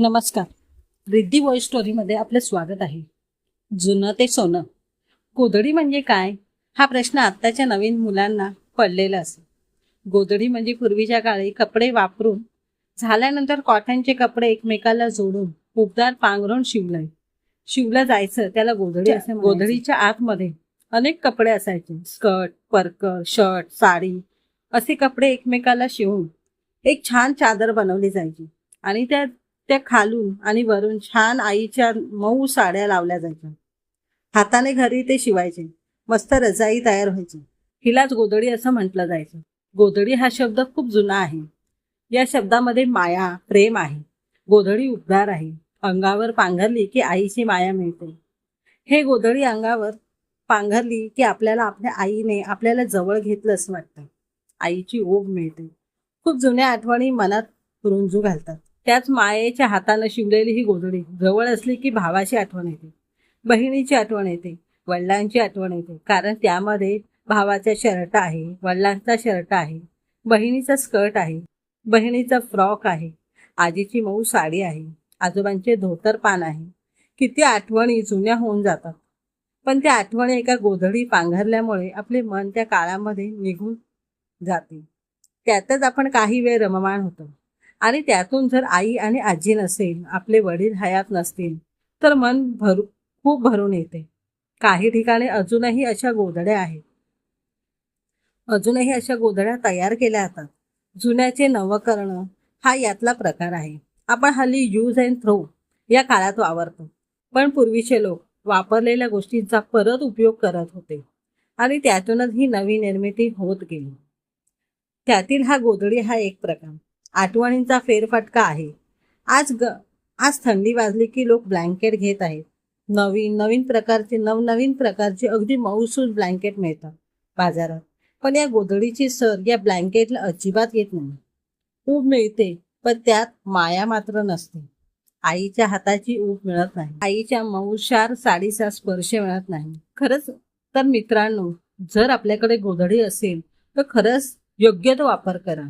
नमस्कार. रिद्धी वॉइस स्टोरीमध्ये आपलं स्वागत आहे. जुनं ते सोनं. गोधडी म्हणजे काय? हा प्रश्न आत्ताच्या नवीन मुलांना पडलेला असेल. गोधडी म्हणजे पूर्वीच्या काळी कपडे वापरून झाल्यानंतर कॉटनचे कपडे एकमेकाला जोडून उबदार पांघरून शिवलंय. शिवलं जायचं त्याला गोधडी असे गोधडीच्या आतमध्ये अनेक कपडे असायचे. स्कर्ट परकर शर्ट साडी असे कपडे एकमेकाला शिवून एक छान चादर बनवली जायची. आणि त्या त्या खालून आणि वरून छान आईच्या मऊ साड्या लावल्या जायच्या. हाताने घरी ते शिवायचे. मस्त रजाई तयार व्हायची. हिलाच गोधडी असं म्हटलं जायचं. गोधडी हा शब्द खूप जुना आहे. या शब्दामध्ये माया प्रेम आहे. गोधडी उबदार आहे. अंगावर पांघरली की आईची माया मिळते. हे गोधडी अंगावर पांघरली की आपल्याला आपल्या आईने आपल्याला जवळ घेतलं असं वाटतं. आईची ओघ मिळते. खूप जुन्या आठवणी मनात रुंजू घालतात. त्याच मायेच्या हातानं शिवलेली ही गोधडी जवळ असली की भावाची आठवण येते. बहिणीची आठवण येते. वडिलांची आठवण येते. कारण त्यामध्ये भावाचा शर्ट आहे वडिलांचा शर्ट आहे बहिणीचा स्कर्ट आहे बहिणीचा फ्रॉक आहे आजीची मऊ साडी आहे आजोबांचे धोतर पान आहे. किती आठवणी जुन्या होऊन जातात. पण त्या आठवणी एका गोधडी पांघरल्यामुळे आपले मन त्या काळामध्ये निघून जाते. त्यातच आपण काही वेळ रममाण होतो. आणि त्यातून जर आई आणि आजी नसेल आपले वडील हयात नसतील तर मन भरू खूप भरून येते. काही ठिकाणी अजूनही अशा गोधड्या आहेत. अजूनही अशा गोधड्या तयार केल्या जातात. जुन्याचे नवं करणं हा यातला प्रकार आहे. आपण हल्ली यूज अँड थ्रो या काळात वावरतो. पण पूर्वीचे लोक वापरलेल्या गोष्टींचा परत उपयोग करत होते. आणि त्यातूनच ही नवी निर्मिती होत गेली. त्यातील हा गोधडी हा एक प्रकार. आठवणींचा फेरफटका आहे. आज ग आज थंडी वाजली की लोक ब्लँकेट घेत आहेत. नवीन नवीन प्रकारचे नवनवीन प्रकारचे अगदी मऊसूद ब्लँकेट मिळतात बाजारात. पण या गोधडीची सर या ब्लँकेटला अजिबात येत नाही. ऊब मिळते पण त्यात माया मात्र नसते. आईच्या हाताची ऊब मिळत नाही. आईच्या मऊशार साडीचा स्पर्श मिळत नाही. खरंच तर मित्रांनो जर आपल्याकडे गोधडी असेल तर खरंच योग्य तो वापर करा.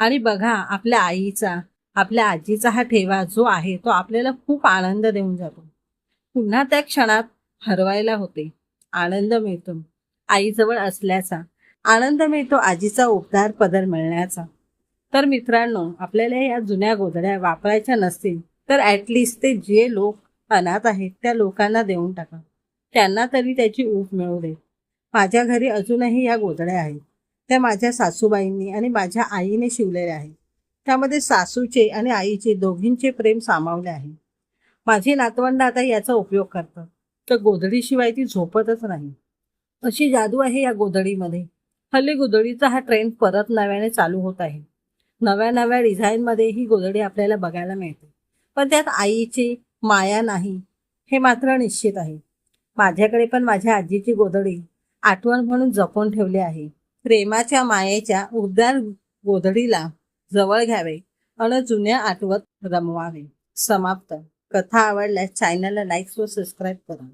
आणि बघा आपल्या आईचा आपल्या आजीचा हा ठेवा जो आहे तो आपल्याला खूप आनंद देऊन जातो. पुन्हा त्या क्षणात हरवायला होते. आनंद मिळतो. आईजवळ असल्याचा आनंद मिळतो आजीचा उपदार पदर मिळण्याचा. तर मित्रांनो आपल्याला या जुन्या गोधड्या वापरायच्या नसतील तर ॲटलिस्ट ते जे लोक अनाथ आहेत त्या लोकांना देऊन टाका. त्यांना तरी त्याची ऊब मिळू दे. माझ्या घरी अजूनही या गोधड्या आहेत. त्या माझ्या सासूबाईंनी आणि माझ्या आईने शिवलेल्या आहेत. त्यामध्ये सासूचे आणि आईचे दोघींचे प्रेम सामावले आहे. माझी नातवंड आता याचा उपयोग करतात. तर गोधडीशिवाय ती झोपतच नाही. अशी जादू आहे या गोधडीमध्ये. हल्ली गोधडीचा हा ट्रेंड परत नव्याने चालू होत आहे. नव्या नव्या डिझाईनमध्ये ही गोधडी आपल्याला बघायला मिळते. पण त्यात आईची माया नाही हे मात्र निश्चित आहे. माझ्याकडे पण माझ्या आजीची गोधडी आठवण म्हणून जपून ठेवली आहे. प्रेमाच्या मायेच्या उबदार गोधडीला जवळ घ्यावे आणि जुन्या आठवत रमवावे. समाप्त. कथा आवडल्यास चॅनलला लाईक व सबस्क्राईब करा.